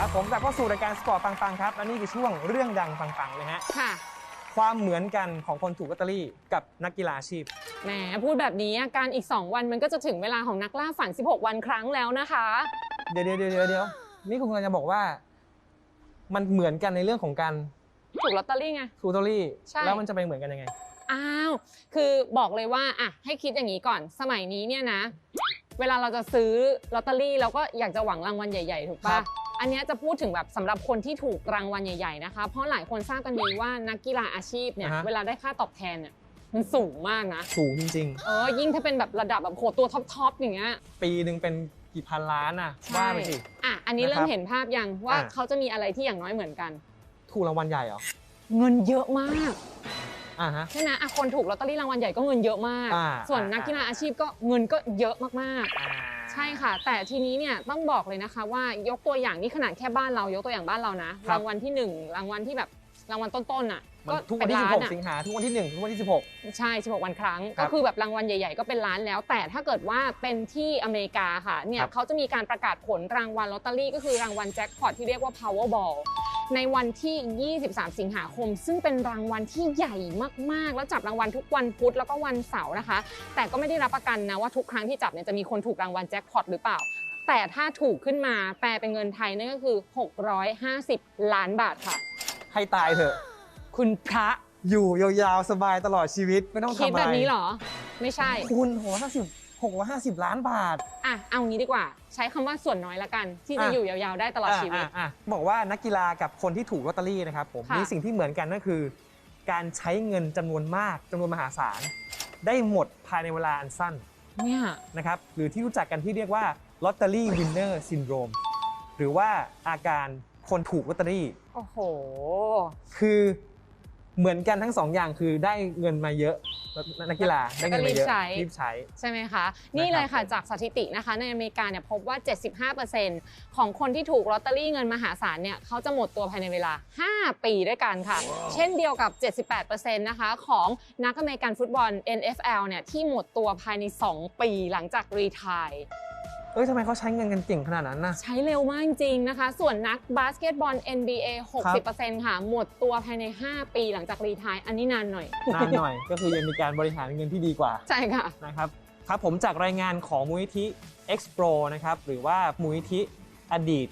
ครับผมกลับเข้าสู่รายการสปอร์ตปังๆครับและนี่คือช่วงเรื่องดังปังๆเลยฮะค่ะความเหมือนกันของคนถูกลอตเตอรี่กับนักกีฬาอาชีพแหมพูดแบบนี้อาการอีก 2 วันมันก็จะถึงเวลาของนักล่าฝัน 16 วันครั้งแล้วนะคะ เดี๋ยวเดี๋ยวเดี๋ยวเดี๋ยวนี่คุณกำลังจะบอกว่า มันเหมือนกันในเรื่องของการถูกลอตเตอรี่ไง ถูกลอตเตอรี่ใช่ แล้วมันจะไปเหมือนกันยังไง อ้าว คือบอกเลยว่าอะให้คิดอย่างนี้ก่อนสมัยนี้เนี่ยนะ เวลาเราจะซื้อลอตเตอรี่เราก็อยากจะหวังรางวัลใหญ่ ๆ ถูกครัปะบ อันเนี้ยจะพูดถึงแบบสำหรับคนที่ถูกรางวัลใหญ่ ๆนะคะ เพราะหลายคนทราบกันดีว่านักกีฬาอาชีพเนี่ยเวลาได้ค่าตอบแทนเนี่ยมันสูงมากนะ สูงจริง เออยิ่งถ้าเป็นแบบระดับแบบโหตัวท็อปๆอย่างเงี้ย ๆ ปีหนึ่งเป็นกี่พันล้านอะว่าไปสิ อะ อันนี้เริ่นะคมรับเห็นภาพยังว่าอะ เขาจะมีอะไรที่อย่างน้อยเหมือนกัน ถูกรางวัลใหญ่เหรอเงินเยอะมากอ่าฮะ ใช่ไหมอะคนถูกลอตเตอรี่รางวัลใหญ่ก็เงินเยอะมาก อ่าส่วนอ่านันักกีฬาอาชีพก็เงินก็เยอะมากอ่าๆใช่ค่ะ แต่ทีนี้เนี่ยต้องบอกเลยนะคะ ว่ายกตัวอย่างนี่ขนาดแค่บ้านเรายกตัวอย่างบ้านเรานะรางวัลที่หนึ่งรางวัลที่แบบรางวัลต้นๆอะมันก็ทุกวัเป็นนที่ล้าน16อะสิงหาทุกวันที่ 1 ทุกวันที่ใช่16วันครั้ง ครัก็บคือแบบรางวัลใหญ่ๆ ก็เป็นล้านแล้ว แต่ถ้าเกิดว่าเป็นที่อเมริกาค่ะเนี่คยรับ เขาจะมีการประกาศผลรางวัลลอตเตอรี่ก็คือรางวัลแจ็คพอตที่เรียกว่า Powerball ในวันที่ 23 สิงหาคม ซึ่งเป็นรางวัลที่ใหญ่มากๆ แล้วจับรางวัลทุกวันพุธแล้วก็วันเสาร์นะคะ แต่ก็ไม่ได้รับประกันนะว่าทุกครั้งที่จับเนี่ยจะมีคนถูกรางวัลแจ็คพอตหรือเปล่า แต่ถ้าถูกขึ้นมาแปลเป็นเงินไทยนั่นก็คือ 650 ล้านบาทค่ะ16ให้ตายเถอะ คุณพระอยู่ยาวๆสบายตลอดชีวิตไม่ต้องทำคิดอะไรแบบนี้เหรอ ไม่ใช่ คุณหกร้อยห้าสิบหกร้อยห้าสิบล้านบาท อะเอางี้ดีกว่า ใช้คำว่าส่วนน้อยละกัน ที่จะอะ อยู่ยาวๆได้ตลอดชีวิต อะอะอะบอกว่านักกีฬากับคนที่ถูกลอตเตอรี่นะครับผมค่ะ มีสิ่งที่เหมือนกันนั่นคือ การใช้เงินจำนวนมากจำนวนมหาศาล ได้หมดภายในเวลาอันสั้นเนี่ยนะครับ หรือที่รู้จักกันที่เรียกว่าลอตเตอรี่วินเนอร์ซินโดรมหรือว่าอาการคนถูกลอตเตอรี่ โอ้โห คือ เหมือนกันทั้งสองอย่างคือได้เงินมาเยอะนักกีฬาได้เงินมาเยอะแล้วก็รีบใช้รีบใช้ใช่ไหมคะ นี่เลยค่ะผมจากสถิตินะคะ ในอเมริกาเนี่ยพบว่า 75%ของคนที่ถูกลอตเตอรี่เงินมหาศาลเนี่ยเขาจะหมดตัวภายในเวลา 5 ปีด้วยกันค่ะ เช่นเดียวกับ 78%นะคะของนักอเมริกันฟุตบอล NFL เนี่ยที่หมดตัวภายใน 2 ปีหลังจากรีทาย เอ้ยทำไมเขาใช้เงินกันเก่งขนาดนั้นนะ ใช้เร็วมากจริงๆนะคะ ส่วนนักบาสเกตบอล NBA 60%ค่ะ หมดตัวภายใน 5 ปีหลังจากรีทาย อันนี้นานหน่อย นานหน่อย ก็คือยังมีการบริหารเงินที่ดีกว่า ใช่ค่ะ นะครับ ครับผมจากรายงานของมูลนิธิ Expro นะครับ หรือว่ามูลนิธิอดีต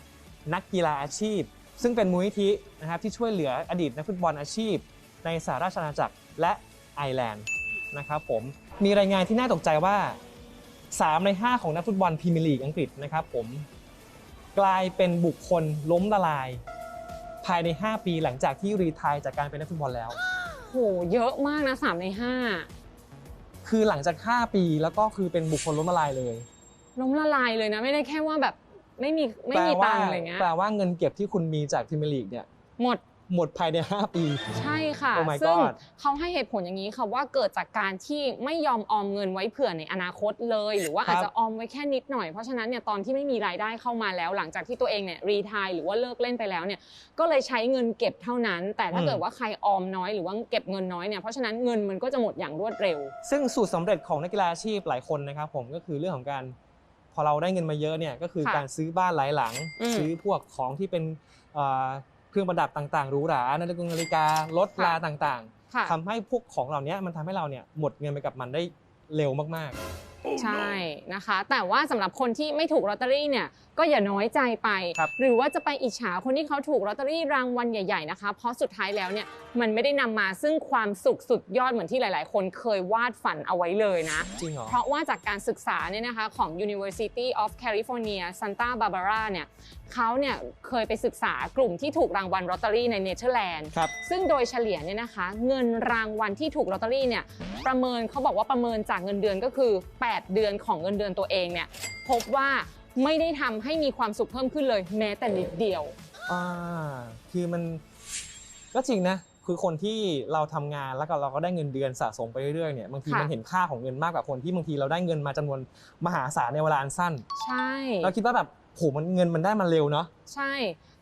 นักกีฬาอาชีพ ซึ่งเป็นมูลนิธินะครับที่ช่วยเหลืออดีตนักฟุตบอลอาชีพ ในสหราชอาณาจักรและไอร์แลนด์นะครับผม มีรายงานที่น่าตกใจว่า 3 ใน 5 ของนักฟุตบอลพรีเมียร์ลีกอังกฤษนะครับผมกลายเป็นบุคคลล้มละลาย ภายใน 5 ปีหลังจากที่รีไทายจากการเป็นนักฟุตบอลแล้ว โหเยอะมากนะ3ในคือหลังจาก 5 ปีแล้วก็คือเป็นบุคคลล้มละลายเลย 5ล้มละลายเลยนะ ไม่ได้แค่ว่าแบบไม่มีไม่มีตังค์อะไรเงี้ยแปลว่าเงินเก็บที่คุณมีจากพรีเมียร์ลีกเนี่ย หมด หมดภายใน 5 ปี ใช่ค่ะ Oh my ซึ่ง God เขาให้เหตุผลอย่างนี้ค่ะว่าเกิดจากการที่ไม่ยอมออมเงินไว้เผื่อในอนาคตเลย หรือว่าครับ อาจจะออมไว้แค่นิดหน่อยเพราะฉะนั้นเนี่ยตอนที่ไม่มีรายได้เข้ามาแล้ว หลังจากที่ตัวเองเนี่ยรีทายหรือว่าเลิกเล่นไปแล้วเนี่ยก็เลยใช้เงินเก็บเท่านั้น แต่ถ้าอืมเกิดว่าใครออมน้อยหรือว่าเก็บเงินน้อยเนี่ยเพราะฉะนั้นเงินมันก็จะหมดอย่างรวดเร็ว ซึ่งสูตรสำเร็จของนักกีฬาอาชีพหลายคนนะครับผมก็คือเรื่องของการพอเราได้เงินมาเยอะเนี่ยก็คือค่ะการซื้อบ้านหลายหลัง อืม ซื้อพวกของที่เป็นเอ่อเค รื่องประดับต่างๆหรูหรานาฬิกานาฬิการถลาต่างค่ะๆทำให้พวกของเหล่านี้มันทำให้เราเนี่ยหมดเงินไปกับมันได้เร็วมากใช่นะคะ แต่ว่าสำหรับคนที่ไม่ถูกลอตเตอรี่เนี่ย ก็อย่าน้อยใจไป ครับหรือว่าจะไปอิจฉาคนที่เขาถูกลอตเตอรี่รางวัลใหญ่ ๆนะคะ เพราะสุดท้ายแล้วเนี่ยมันไม่ได้นำมาซึ่งความสุขสุดยอดเหมือนที่หลาย ๆ คนเคยวาดฝันเอาไว้เลยนะๆจริงเหรอ เพราะว่าจากการศึกษาเนี่ยนะคะของ University of California Santa Barbara เนี่ยเขาเนี่ยเคยไปศึกษากลุ่มที่ถูกรางวัลลอตเตอรี่ในเนเธอร์แลนด์ ครับ ซึ่งโดยเฉลี่ยเนี่ยนะคะ เงินรางวัลที่ถูกลอตเตอรี่เนี่ยประเมินเขาบอกว่าประเมินจากเงินเดือนก็คือ 8 เดือนของเงินเดือนตัวเองเนี่ยพบว่า ไม่ได้ทำให้มีความสุขเพิ่มขึ้นเลย แม้แต่นิดเดียว อ่าคือมันก็จริงนะ คือคนที่เราทำงานแล้วก็เราก็ได้เงินเดือนสะสมไปเรื่อยๆเนี่ยบางทีค่ะ มันเห็นค่าของเงินมากกว่าคนที่บางทีเราได้เงินมาจำนวนมหาศาลในเวลาอันสั้น ใช่ เราคิดว่าแบบ โหมันเงินมันได้มาเร็วเนาะ ใช่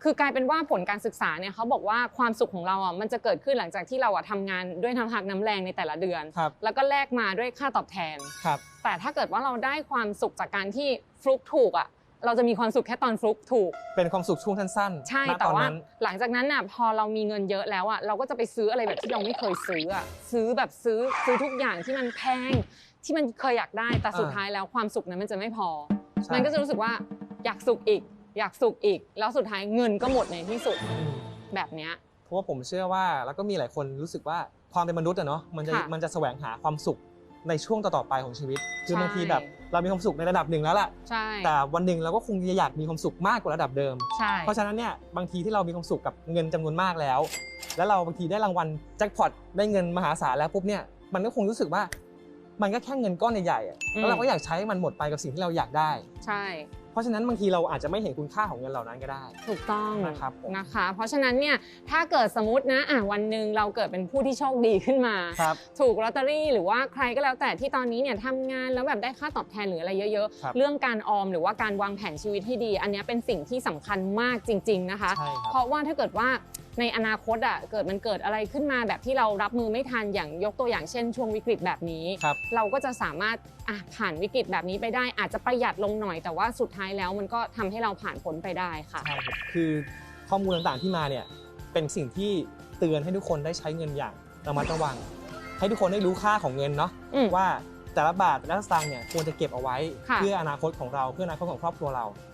คือกลายเป็นว่าผลการศึกษาเนี่ยเขาบอกว่าความสุขของเราอะมันจะเกิดขึ้นหลังจากที่เราอะทำงานด้วยน้ำพักน้ำแรงในแต่ละเดือน ครับ แล้วก็แลกมาด้วยค่าตอบแทน ครับ แต่ถ้าเกิดว่าเราได้ความสุขจากการที่ฟลุกถูกอะเราจะมีความสุขแค่ตอนฟลุกถูก เป็นความสุขช่วงสั้นๆใช่ณแต่ตอนว่านั้นหลังจากนั้นน่ะพอเรามีเงินเยอะแล้วอะเราก็จะไปซื้ออะไรแบบที่เราไม่เคยซื้ออะซื้อแบบซื้อซื้อทุกอย่างที่มันแพงที่มันเคยอยากได้แต่สุดท้ายแล้วความสุขนั้นมันจะไม่พอ ใช่มันก็จะรู้สึกว่า อยากสุขอีก อยากสุขอีก แล้วสุดท้ายเงินก็หมดในที่สุดอืมแบบเนี้ย เพราะว่าผมเชื่อว่าแล้วก็มีหลายคนรู้สึกว่าความเป็นมนุษย์อะเนาะมันจะค่ะมันจะแสวงหาความสุขในช่วงต่อๆไปของชีวิต คือใช่บางทีแบบเรามีความสุขในระดับหนึ่งแล้วล่ะใช่แต่วันหนึ่งเราก็คงจะอยากมีความสุขมากกว่าระดับเดิม ใช่เพราะฉะนั้นเนี่ยบางทีที่เรามีความสุขกับเงินจำนวนมากแล้ว แล้วเราบางทีได้รางวัลแจ็คพอตได้เงินมหาศาลแล้วปุ๊บเนี่ยมันก็คงรู้สึกว่า มันก็แค่เงินก้อนใหญ่ๆอะแล้วเราก็อยากใช้มันหมดไปกับสิ่งที่เราอยากได้ ใช่ เพราะฉะนั้นบางทีเราอาจจะไม่เห็นคุณค่าของเงินเหล่านั้นก็ได้ ถูกต้องนะครับผมนะคะ เพราะฉะนั้นเนี่ยถ้าเกิดสมมตินะอะวันหนึ่งเราเกิดเป็นผู้ที่โชคดีขึ้นมา ครับถูกลอตเตอรี่หรือว่าใครก็แล้วแต่ที่ตอนนี้เนี่ยทำงานแล้วแบบได้ค่าตอบแทนหรืออะไรเยอะครับ ๆ เรื่องการออมหรือว่าการวางแผนชีวิตที่ดี อันเนี้ยเป็นสิ่งที่สำคัญมากจริง ๆนะคะ ใช่ครับ เพราะว่าถ้าเกิดว่า ในอนาคตอะเกิดมันเกิดอะไรขึ้นมาแบบที่เรารับมือไม่ทันอย่างยกตัวอย่างเช่น ช่วงวิกฤตแบบนี้ ครับเราก็จะสามารถอะผ่านวิกฤตแบบนี้ไปได้ อาจจะประหยัดลงหน่อยแต่ว่าสุดท้ายแล้วมันก็ทำให้เราผ่านพ้นไปได้ค่ะ ใช่ครับคือข้อมูลต่างๆที่มาเนี่ยเป็นสิ่งที่เตือนให้ทุกคนได้ใช้เงินอย่างระมัดระวัง ให้ทุกคนได้รู้ค่าของเงินเนาะอืมว่าแต่ละบาทแต่ละสตางค์เนี่ยควรจะเก็บเอาไว้ ค่ะ เพื่ออนาคตของเราเพื่ออนาคตของครอบครัวเรานะครับผม